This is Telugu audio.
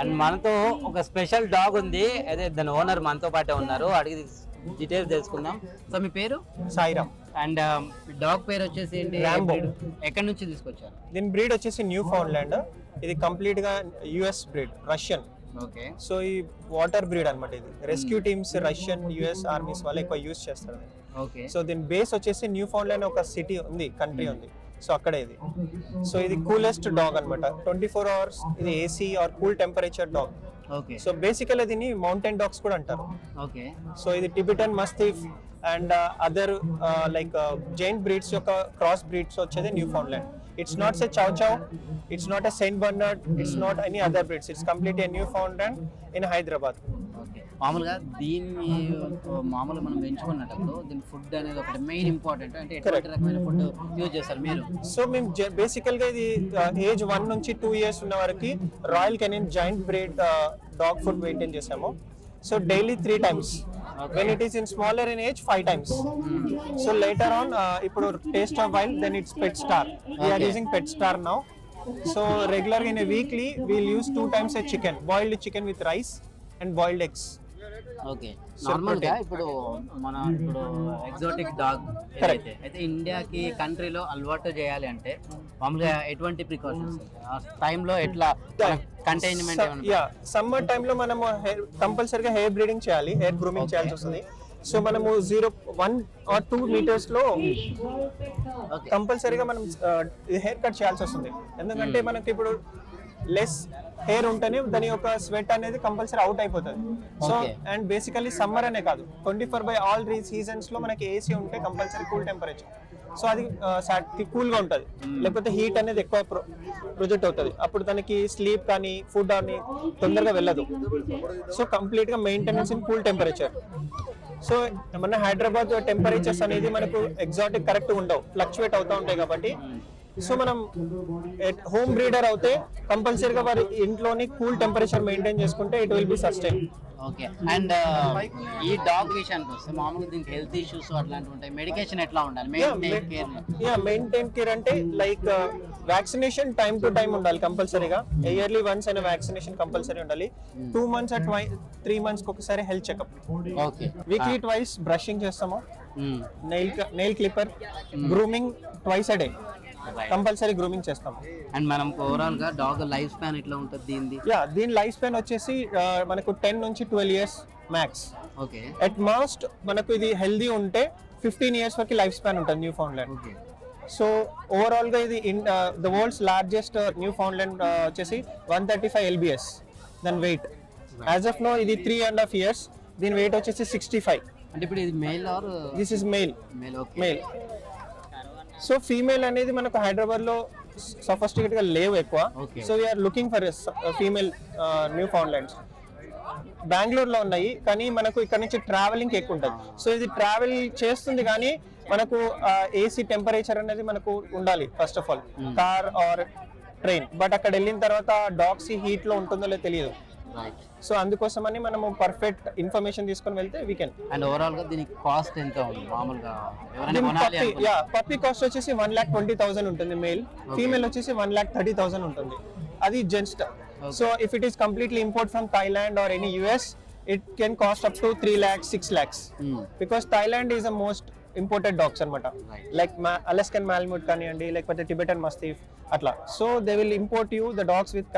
అండ్ మనతో ఒక స్పెషల్ డాగ్ ఉంది. అదే దాని ఓనర్ మనతో పాటే ఉన్నారు. అడిగి డీటెయిల్స్ తెలుసుకుందాం. సో మీ పేరు? సాయిరామ్. అండ్ డాగ్ పేరు వచ్చేసి ఏంటి. ఎక్కడి నుంచి తీసుకొచ్చారు? దీని బ్రీడ్ వచ్చేసి న్యూ ఫౌండ్లాండ్ ఇది కంప్లీట్గా US breed Russian okay so ఈ వాటర్ బ్రీడ్ అన్నమాట ఇది. Rescue teams Russian US armies వాళ్ళు ఎక్కువ యూస్ చేస్తారు. ఓకే సో దీని బేస్ వచ్చేసి న్యూ ఫౌండ్లాండ్ ఒక సిటీ ఉంది కంట్రీ ఉంది. సో అక్కడే ఇది. సో ఇది కూలెస్ట్ డాగ్ అన్నమాట. ట్వంటీ ఫోర్ అవర్స్ ఇది AC or cool temperature dog. Okay. So basically దీన్ని మౌంటైన్ డాగ్స్ కూడా అంటారు. ఓకే. సో ఇది Tibetan mastiff and other like giant breeds యొక్క క్రాస్ బ్రీడ్స్ వచ్చేది Newfoundland it's not a chow chow it's not a Saint Bernard it's not any other breeds it's complete a Newfoundland in Hyderabad మామూలుగా దీన్ని మామూలుగా మనం పెంచుకున్నప్పుడు దీని ఫుడ్ అనేది ఒకటి మెయిన్ ఇంపార్టెంట్ అంటే ఎటువంటి. రకమైన ఫుడ్ యూజ్ చేస్తారు మీరు? సో మేము బేసికల్గా ఇది ఏజ్ వన్ నుంచి టూ ఇయర్స్ ఉన్న వరకు Royal Canin giant breed dog food maintain చేసాము so daily three times when it is in smaller in age five times so later on ఇప్పుడు taste of wild then it's pet star we're. Using pet star now so regular in weekly we'll use two times a chicken boiled chicken with rice and boiled eggs okay. నార్మల్గా. ఇప్పుడు మన ఇప్పుడు ఎగ్జాటిక్ డాగ్. ఏదైతే అయితే ఇండియాకి కంట్రీలో అలవాటు చేయాలి అంటే మామూలుగా ఎటువంటి ప్రికాషన్స్ ఆ టైంలో ఎట్లా కంటైన్మెంట్ సమ్మర్ టైంలో మనము హెయిర్ కంపల్సరీగా హెయిర్ బ్రీడింగ్ చేయాలి. Hair grooming. చేయాల్సి వస్తుంది. సో మనము జీరో వన్ ఆర్ టూ మీటర్స్లో కంపల్సరీగా మనం హెయిర్ కట్ చేయాల్సి వస్తుంది. ఎందుకంటే. మనకి ఇప్పుడు లెస్ హెయిర్ ఉంటేనే దాని యొక్క స్వెట్ అనేది కంపల్సరీ అవుట్ అయిపోతుంది. సో. అండ్ బేసికలీ సమ్మర్ అనే కాదు. Twenty four by all three సీజన్స్లో మనకి ఏసీ ఉంటే కంపల్సరీ కూల్ టెంపరేచర్ సో అది కూల్గా ఉంటుంది. Hmm. లేకపోతే హీట్ అనేది ఎక్కువ ప్రొజెక్ట్ అవుతుంది. అప్పుడు తనకి స్లీప్ కానీ ఫుడ్ కానీ తొందరగా వెళ్ళదు. సో కంప్లీట్గా maintenance in cool temperature so మన హైదరాబాద్ టెంపరేచర్స్ అనేది మనకు ఎగ్జాటిక్ కరెక్ట్ ఉండవు. ఫ్లక్చువేట్ అవుతూ ఉంటాయి కాబట్టి. సో మనం హోమ్ బ్రీడర్ అయితే కంపల్సరీగా వారి ఇంట్లోని కూల్ టెంపరేచర్ మెయింటైన్ చేసుకుంటే it will be sustain okay and ఈ డాగ్ విషయానికి వస్తే మామూలుగా దీనికి హెల్త్ ఇష్యూస్ అట్లాంటివి ఉంటాయి. మెడికేషన్ ఎట్లా ఉండాలి? Maintain care yeah maintain care అంటే like vaccination time to time ఉండాలి కంపల్సరీగా ఇయర్లీ వన్స్ అయిన వ్యాక్సినేషన్ కంపల్సరీ ఉండాలి. Two months to three months ఒకసారి health checkup okay weekly twice brushing చేస్తాము. Nail nail clipper grooming twice a day compulsory grooming చేస్తాము అండ్ మనం ఓవరాల్గా డాగ్ లైఫ్ స్పాన్ ఎట్లా ఉంటుంది దీనిది? యా దీని లైఫ్ స్పాన్ వచ్చేసి మనకు టెన్ నుంచి twelve years max. Okay. At most మనకు ఇది హెల్దీ ఉంటే ఫిఫ్టీన్ ఇయర్స్ వరకు లైఫ్ స్పాన్ ఉంటుంది న్యూ ఫౌండ్లాండ్ ఓకే. సో ఓవరాల్గా ఇది in the world's largest Newfoundland వచ్చేసి వన్ థర్టీ ఫైవ్ ఎల్బిఎస్ దాని వెయిట్. యాజ్ ఆఫ్ నో ఇది త్రీ అండ్ హాఫ్ ఇయర్స్ దీని వెయిట్ వచ్చేసి సిక్స్టీ ఫైవ్ అంటే ఇప్పుడు ఇది male or this is male male so female అనేది మనకు హైదరాబాద్లో సఫిస్టికేట్గా లేవు ఎక్కువ. So we're looking for female Newfoundlands బెంగళూరులో ఉన్నాయి కానీ మనకు ఇక్కడ నుంచి ట్రావెలింగ్ ఎక్కువ ఉంటుంది. సో ఇది ట్రావెల్ చేస్తుంది కానీ మనకు ఏసీ టెంపరేచర్ అనేది మనకు ఉండాలి first of all car or train but అక్కడ వెళ్ళిన తర్వాత డాగ్స్ హీట్లో ఉంటుందో లేదో తెలియదు. సో అందుకోసమని మనము పర్ఫెక్ట్ ఇన్ఫర్మేషన్ తీసుకొని వెళ్తే వీ కెన్ అండ్ ఓవరాల్గా దీనికి కాస్ట్ ఎంత ఉంది? మామూలుగా యా పప్పి కాస్ట్ వచ్చేసి వన్ ల్యాక్ ట్వంటీ థౌసండ్ ఉంటుంది మేల్ ఫీమేల్ వచ్చేసి వన్ ల్యాక్ థర్టీ థౌసండ్ ఉంటుంది. అది gents so if it is completely import from Thailand or any US it can cost up to three lakhs six lakhs. Because Thailand is the most imported dogs అనమాట. లైక్ అలస్కన్ మాల్ముడ్ కానివ్వండి లేకపోతే టిబెటన్ మస్తీఫ్ అట్లా. So they will import you the dogs with